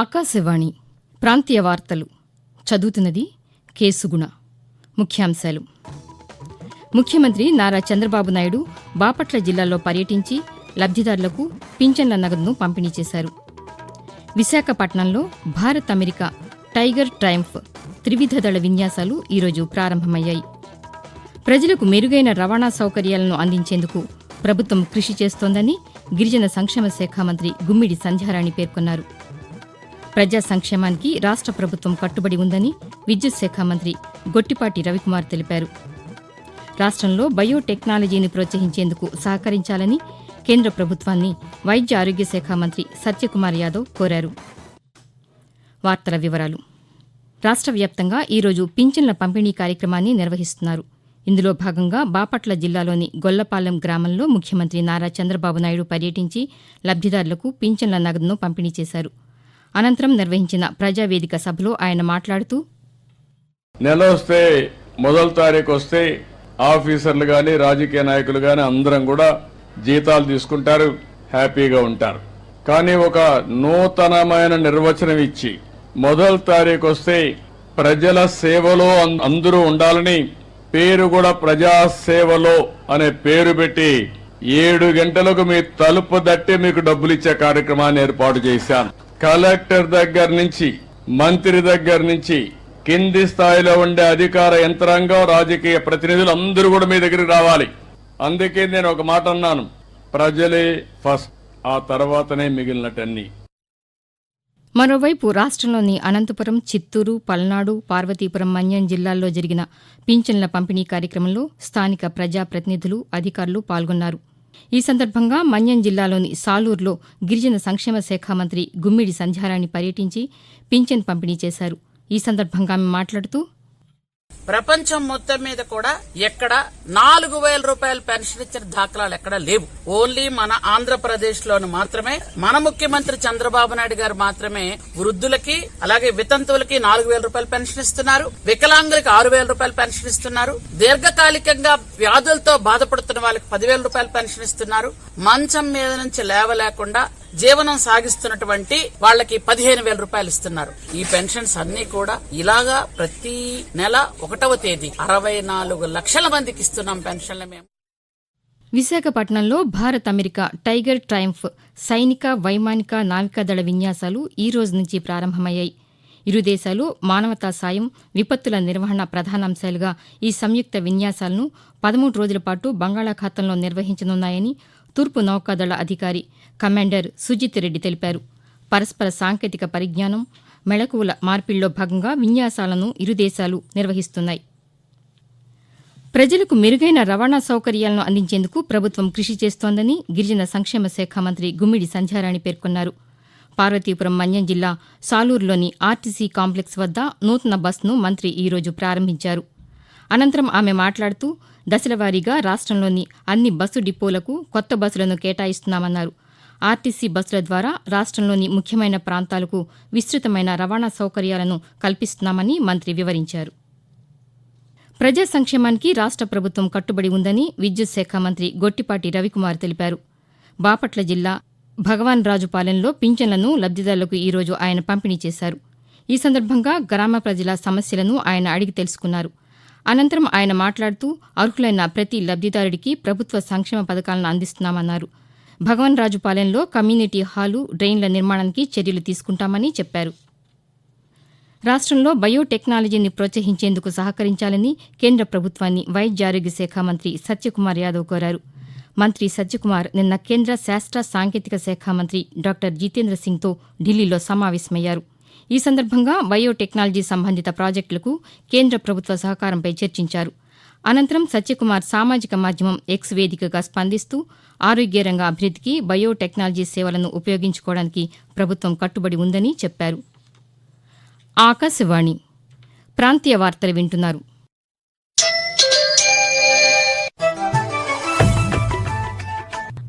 ఆకాశవాణి ప్రాంతీయ వార్తలు. చదువుతున్నది కేసుగుణ ముఖ్యాంశాలు. ముఖ్యమంత్రి నారా చంద్రబాబు నాయుడు బాపట్ల జిల్లాలో పర్యటించి లబ్ధిదారులకు పింఛన్ల నగదును పంపిణీ చేశారు. విశాఖపట్నంలో భారత్ అమెరికా టైగర్ ట్రయంఫ్ త్రివిధ దళ విన్యాసాలు ఈరోజు ప్రారంభమయ్యాయి. ప్రజలకు మెరుగైన రవాణా సౌకర్యాలను అందించేందుకు ప్రభుత్వం కృషి చేస్తోందని గిరిజన సంక్షేమ శాఖ మంత్రి గుమ్మిడి సంధ్యారాణి పేర్కొన్నారు. ప్రజా సంక్షేమానికి రాష్ట్ర ప్రభుత్వం కట్టుబడి ఉందని విద్యుత్ శాఖ మంత్రి గొట్టిపాటి రవికుమార్ తెలిపారు. రాష్ట్రంలో బయోటెక్నాలజీని ప్రోత్సహించేందుకు సహకరించాలని కేంద్ర ప్రభుత్వాన్ని వైద్య ఆరోగ్య శాఖ మంత్రి సత్యకుమార్ యాదవ్ కోరారు. వార్తల వివరాలు. రాష్ట్ర వ్యాప్తంగా ఈరోజు పింఛన్ల పంపిణీ కార్యక్రమాన్ని నిర్వహిస్తున్నారు. ఇందులో భాగంగా బాపట్ల జిల్లాలోని గొల్లపాలెం గ్రామంలో ముఖ్యమంత్రి నారా చంద్రబాబు నాయుడు పర్యటించి లబ్దిదారులకు పింఛన్ల నగదును పంపిణీ చేశారు. అనంతరం నిర్వహించిన ప్రజావేదిక సభలో ఆయన మాట్లాడుతూ నెల వస్తే మొదటి తారీఖు వస్తే ఆఫీసర్లు గాని రాజకీయ నాయకులు గాని అందరం కూడా జీతాలు తీసుకుంటారు హ్యాపీగా ఉంటారు. కానీ ఒక నూతనమైన నిర్వచనం ఇచ్చి మొదటి తారీఖు వస్తే ప్రజల సేవలో అం- అందరూ ఉండాలని పేరు కూడా ప్రజా సేవలో అనే పేరు పెట్టి ఏడు గంటలకు మీ తలుపు దట్టి మీకు డబ్బులు ఇచ్చే కార్యక్రమాన్ని ఏర్పాటు చేశాను. కలెక్టర్ దగ్గర నుంచి మంత్రి దగ్గర నుంచి కింది స్థాయిలో ఉండే అధికార యంత్రాంగం రాజకీయ ప్రతినిధులు అందరూ కూడా మీ దగ్గరికి రావాలి. అందుకే నేను ఒక మాట అన్నాను. ప్రజలే ఫస్ట్ ఆ తర్వాతనే మిగిలినటన్నీ. మరోవైపు రాష్ట్రంలోని అనంతపురం చిత్తూరు పల్నాడు పార్వతీపురం మన్యం జిల్లాల్లో జరిగిన పింఛన్ల పంపిణీ కార్యక్రమంలో స్థానిక ప్రజాప్రతినిధులు అధికారులు పాల్గొన్నారు. ఈ సందర్భంగా మన్యం జిల్లాలోని సాలూరులో గిరిజన సంక్షేమ శాఖ మంత్రి గుమ్మిడి సంధ్యారాణి పర్యటించి పింఛన్ పంపిణీ చేశారు. ఈ సందర్భంగా ఆమె మాట్లాడుతూ ప్రపంచం మొత్తం మీద కూడా ఎక్కడ నాలుగు వేల రూపాయల పెన్షన్ ఇచ్చిన దాఖలాలు ఎక్కడ లేవు. ఓన్లీ మన ఆంధ్రప్రదేశ్ లోను మాత్రమే మన ముఖ్యమంత్రి చంద్రబాబు నాయుడు గారు మాత్రమే వృద్ధులకి అలాగే వితంతువులకి నాలుగు వేల రూపాయల పెన్షన్ ఇస్తున్నారు. వికలాంగులకి ఆరు వేల రూపాయల పెన్షన్ ఇస్తున్నారు. దీర్ఘకాలికంగా వ్యాధులతో బాధపడుతున్న వాళ్ళకి పదివేల రూపాయల పెన్షన్ ఇస్తున్నారు. మంచం మీద నుంచి లేవలేకుండా జీవనం సాగిస్తున్నటువంటి వాళ్ళకి పదిహేను వేల రూపాయలు ఇస్తున్నారు. ఈ పెన్షన్స్ అన్ని కూడా ఇలాగా ప్రతి నెల ఒకటవ తేదీ అరవై నాలుగు లక్షల మందికి ఇస్తున్నాం పెన్షన్లు మేము. విశాఖపట్నంలో భారత్ అమెరికా టైగర్ ట్రయంఫ్ సైనిక వైమానిక నావికాదళ విన్యాసాలు ఈ రోజు నుంచి ప్రారంభమయ్యాయి. ఇరు దేశాలు మానవతా సాయం విపత్తుల నిర్వహణ ప్రధానాంశాలుగా ఈ సంయుక్త విన్యాసాలను పదమూడు రోజుల పాటు బంగాళాఖాతంలో నిర్వహించనున్నాయని తూర్పు నౌకాదళ అధికారి కమాండర్ సుజిత్ రెడ్డి తెలిపారు. పరస్పర సాంకేతిక పరిజ్ఞానం మెళకువల మార్పిడిలో భాగంగా విన్యాసాలను ఇరు దేశాలు నిర్వహిస్తున్నాయి. ప్రజలకు మెరుగైన రవాణా సౌకర్యాలను అందించేందుకు ప్రభుత్వం కృషి చేస్తోందని గిరిజన సంక్షేమ శాఖ మంత్రి గుమ్మిడి సంధ్యారాణి పేర్కొన్నారు. పార్వతీపురం మన్యం జిల్లా సాలూరులోని ఆర్టీసీ కాంప్లెక్స్ వద్ద నూతన బస్సును మంత్రి ఈరోజు ప్రారంభించారు. అనంతరం ఆమె మాట్లాడుతూ దశలవారీగా రాష్ట్రంలోని అన్ని బస్సు డిపోలకు కొత్త బస్సులను కేటాయిస్తున్నామన్నారు. ఆర్టీసీ బస్సుల ద్వారా రాష్ట్రంలోని ముఖ్యమైన ప్రాంతాలకు విస్తృతమైన రవాణా సౌకర్యాలను కల్పిస్తున్నామని మంత్రి వివరించారు. ప్రజా సంక్షేమానికి రాష్ట్ర ప్రభుత్వం కట్టుబడి ఉందని విద్యుత్ శాఖ మంత్రి గొట్టిపాటి రవికుమార్ తెలిపారు. బాపట్ల జిల్లా భగవాన్ రాజుపాలెంలో పింఛన్లను లబ్దిదారులకు ఈరోజు ఆయన పంపిణీ చేశారు. ఈ సందర్భంగా గ్రామ ప్రజల సమస్యలను ఆయన అడిగి తెలుసుకున్నారు. అనంతరం ఆయన మాట్లాడుతూ అర్హులైన ప్రతి లబ్దిదారుడికి ప్రభుత్వ సంక్షేమ పథకాలను అందిస్తున్నామన్నారు. భగవాన్ రాజుపాలెంలో కమ్యూనిటీ హాలు డ్రెయిన్ల నిర్మాణానికి చర్యలు తీసుకుంటామని చెప్పారు. రాష్ట్రంలో బయోటెక్నాలజీని ప్రోత్సహించేందుకు సహకరించాలని కేంద్ర ప్రభుత్వాన్ని వైద్య ఆరోగ్య శాఖ మంత్రి సత్యకుమార్ యాదవ్ కోరారు. మంత్రి సత్యకుమార్ నిన్న కేంద్ర శాస్త్ర సాంకేతిక శాఖ మంత్రి డాక్టర్ జితేంద్ర సింగ్తో ఢిల్లీలో సమావేశమయ్యారు. ఈ సందర్భంగా బయోటెక్నాలజీ సంబంధిత ప్రాజెక్టులకు కేంద్ర ప్రభుత్వ సహకారంపై చర్చించారు. అనంతరం సత్యకుమార్ సామాజిక మాధ్యమం ఎక్స్ వేదికగా స్పందిస్తూ ఆరోగ్య రంగ అభివృద్ధికి బయోటెక్నాలజీ సేవలను ఉపయోగించుకోవడానికి ప్రభుత్వం కట్టుబడి ఉందని చెప్పారు. ఆకాశవాణి ప్రాంతీయ వార్తలు వింటున్నారు.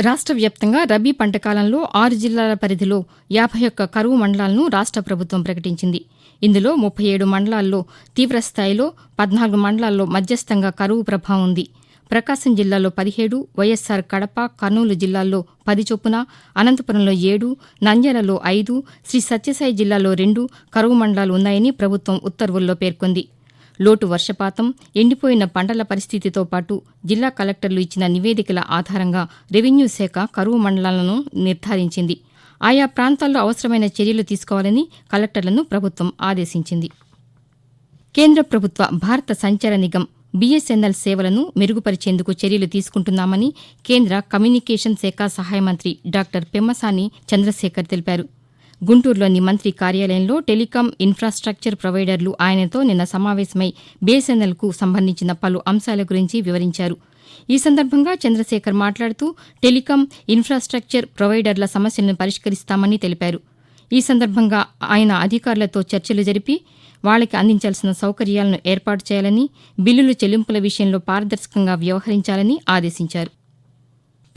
రాష్ట్ర వ్యాప్తంగా రబీ పంట కాలంలో ఆరు జిల్లాల పరిధిలో యాభై ఒక్క కరువు మండలాలను రాష్ట్ర ప్రభుత్వం ప్రకటించింది. ఇందులో ముప్పై ఏడు మండలాల్లో తీవ్రస్థాయిలో పద్నాలుగు మండలాల్లో మధ్యస్థంగా కరువు ప్రభావం ఉంది. ప్రకాశం జిల్లాలో పదిహేడు వైఎస్సార్ కడప కర్నూలు జిల్లాల్లో పది చొప్పున అనంతపురంలో ఏడు నంద్యాలలో ఐదు శ్రీ సత్యసాయి జిల్లాలో రెండు కరువు మండలాలు ఉన్నాయని ప్రభుత్వం ఉత్తర్వుల్లో పేర్కొంది. లోటు వర్షపాతం ఎండిపోయిన పంటల పరిస్థితితో పాటు జిల్లా కలెక్టర్లు ఇచ్చిన నివేదికల ఆధారంగా రెవెన్యూ శాఖ కరువు మండలాలను నిర్ధారించింది. ఆయా ప్రాంతాల్లో అవసరమైన చర్యలు తీసుకోవాలని కలెక్టర్లను ప్రభుత్వం ఆదేశించింది. కేంద్ర ప్రభుత్వ భారత సంచార నిగం బీఎస్ఎన్ఎల్ సేవలను మెరుగుపరిచేందుకు చర్యలు తీసుకుంటున్నామని కేంద్ర కమ్యూనికేషన్ శాఖ సహాయ మంత్రి డాక్టర్ పెమ్మసాని చంద్రశేఖర్ తెలిపారు. గుంటూరులోని మంత్రి కార్యాలయంలో టెలికాం ఇన్ఫ్రాస్ట్రక్చర్ ప్రొవైడర్లు ఆయనతో నిన్న సమావేశమై బీఎస్ఎన్ఎల్కు సంబంధించిన పలు అంశాల గురించి వివరించారు. ఈ సందర్భంగా చంద్రశేఖర్ మాట్లాడుతూ టెలికాం ఇన్ఫ్రాస్ట్రక్చర్ ప్రొవైడర్ల సమస్యలను పరిష్కరిస్తామని తెలిపారు. ఈ సందర్భంగా ఆయన అధికారులతో చర్చలు జరిపి వాళ్ళకి అందించాల్సిన సౌకర్యాలను ఏర్పాటు చేయాలని బిల్లులు చెల్లింపుల విషయంలో పారదర్శకంగా వ్యవహరించాలని ఆదేశించారు.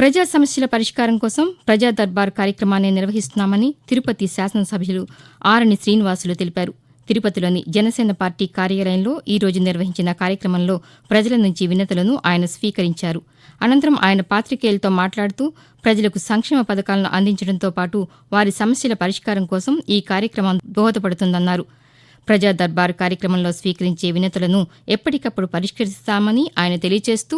ప్రజా సమస్యల పరిష్కారం కోసం ప్రజా దర్బార్ కార్యక్రమాన్ని నిర్వహిస్తున్నామని తిరుపతి శాసనసభ్యులు ఆరణి శ్రీనివాసులు తెలిపారు. తిరుపతిలోని జనసేన పార్టీ కార్యాలయంలో ఈ రోజు నిర్వహించిన కార్యక్రమంలో ప్రజల నుంచి వినతులను ఆయన స్వీకరించారు. అనంతరం ఆయన పాతికేయులతో మాట్లాడుతూ ప్రజలకు సంక్షేమ పథకాలను అందించడంతో పాటు వారి సమస్యల పరిష్కారం కోసం ఈ కార్యక్రమం దోహదపడుతుందన్నారు. ప్రజా దర్బార్ కార్యక్రమంలో స్వీకరించే వినతులను ఎప్పటికప్పుడు పరిష్కరిస్తామని ఆయన తెలియజేస్తూ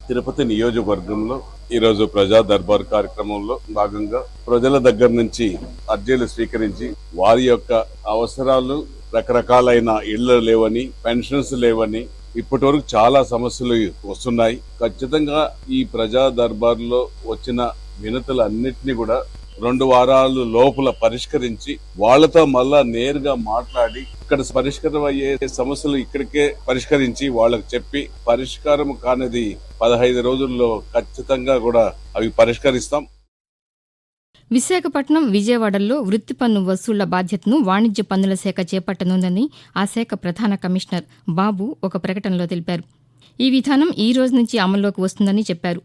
తిరుపతి నియోజకవర్గంలో ఈరోజు ప్రజా దర్బార్ కార్యక్రమంలో భాగంగా ప్రజల దగ్గర నుంచి అర్జీలు స్వీకరించి వారి యొక్క అవసరాలు రకరకాలైన ఇళ్ళు లేవని పెన్షన్స్ లేవని ఇప్పటి వరకు చాలా సమస్యలు వస్తున్నాయి. ఖచ్చితంగా ఈ ప్రజా దర్బార్లో వచ్చిన వినతులన్నింటినీ కూడా రెండు వారాలు లోపల పరిష్కరించి వాళ్ళతో మళ్ళా నేరుగా మాట్లాడి ఇక్కడ పరిష్కారం అయ్యే సమస్యలు ఇక్కడికే పరిష్కరించి వాళ్ళకి చెప్పి పరిష్కారం కానిది పదహైదు రోజుల్లో ఖచ్చితంగా కూడా అవి పరిష్కరిస్తాం. విశాఖపట్నం విజయవాడల్లో వృత్తి పన్ను వసూళ్ళ బాధ్యతను వాణిజ్య పన్నుల శాఖ చేపట్టనుందని ఆ శాఖ ప్రధాన కమిషనర్ బాబు ఒక ప్రకటనలో తెలిపారు. ఈ విధానం ఈ రోజు నుంచి అమల్లోకి వస్తుందని చెప్పారు.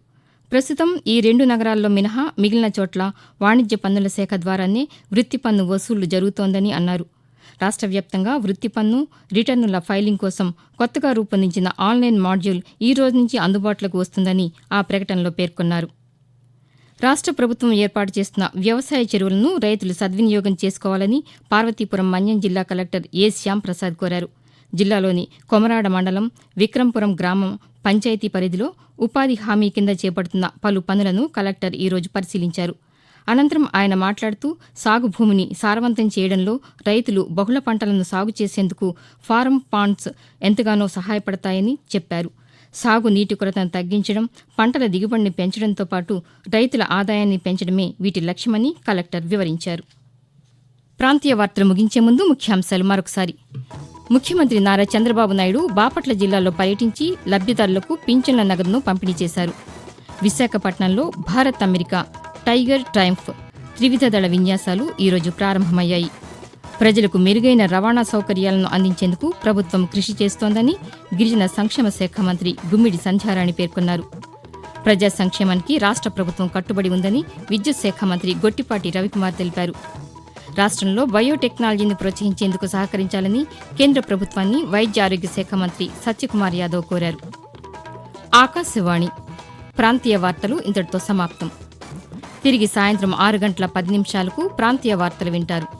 ప్రస్తుతం ఈ రెండు నగరాల్లో మినహా మిగిలిన చోట్ల వాణిజ్య పన్నుల శాఖ ద్వారానే వృత్తి పన్ను వసూళ్ళు జరుగుతోందని అన్నారు. రాష్ట వ్యాప్తంగా వృత్తి పన్ను రిటర్నుల ఫైలింగ్ కోసం కొత్తగా రూపొందించిన ఆన్లైన్ మాడ్యూల్ ఈ రోజు నుంచి అందుబాటులోకి వస్తుందని ఆ ప్రకటనలో పేర్కొన్నారు. రాష్ట్ర ప్రభుత్వం ఏర్పాటు చేస్తున్న వ్యవసాయ చెరువులను రైతులు సద్వినియోగం చేసుకోవాలని పార్వతీపురం మన్యం జిల్లా కలెక్టర్ ఏ శ్యాంప్రసాద్ కోరారు. జిల్లాలోని కొమరాడ మండలం విక్రంపురం గ్రామం పంచాయతీ పరిధిలో ఉపాధి హామీ కింద చేపడుతున్న పలు పనులను కలెక్టర్ ఈరోజు పరిశీలించారు. అనంతరం ఆయన మాట్లాడుతూ సాగు భూమిని సారవంతం చేయడంలో రైతులు బహుళ పంటలను సాగు చేసేందుకు ఫారం పాండ్స్ ఎంతగానో సహాయపడతాయని చెప్పారు. సాగు నీటి కొరతను తగ్గించడం పంటల దిగుబడిని పెంచడంతో పాటు రైతుల ఆదాయాన్ని పెంచడమే వీటి లక్ష్యమని కలెక్టర్ వివరించారు. ప్రాంతీయ వార్తలు ముగించే ముందు ముఖ్యాంశాలు మరొకసారి. ముఖ్యమంత్రి నారా చంద్రబాబు నాయుడు బాపట్ల జిల్లాలో పర్యటించి లబ్దిదారులకు పింఛన్ల నగదును పంపిణీ చేశారు. విశాఖపట్నంలో భారత్ అమెరికా టైగర్ ట్రయంఫ్ త్రివిధ దళ విన్యాసాలు ఈరోజు ప్రారంభమయ్యాయి. ప్రజలకు మెరుగైన రవాణా సౌకర్యాలను అందించేందుకు ప్రభుత్వం కృషి చేస్తోందని గిరిజన సంక్షేమ శాఖ మంత్రి గుమ్మిడి సంధ్యారాణి పేర్కొన్నారు. ప్రజా సంక్షేమానికి రాష్ట్ర ప్రభుత్వం కట్టుబడి ఉందని విద్యుత్ శాఖ మంత్రి గొట్టిపాటి రవికుమార్ తెలిపారు. రాష్ట్రంలో బయోటెక్నాలజీని ప్రోత్సహించేందుకు సహకరించాలని కేంద్ర ప్రభుత్వాన్ని వైద్య ఆరోగ్య శాఖ మంత్రి సత్యకుమార్ యాదవ్ కోరారు. ఆకాశవాణి ప్రాంతీయ వార్తలు ఇంతటితో సమాప్తం. తిరిగి సాయంత్రం ఆరు గంటల పది నిమిషాలకు ప్రాంతీయ వార్తలు వింటారు.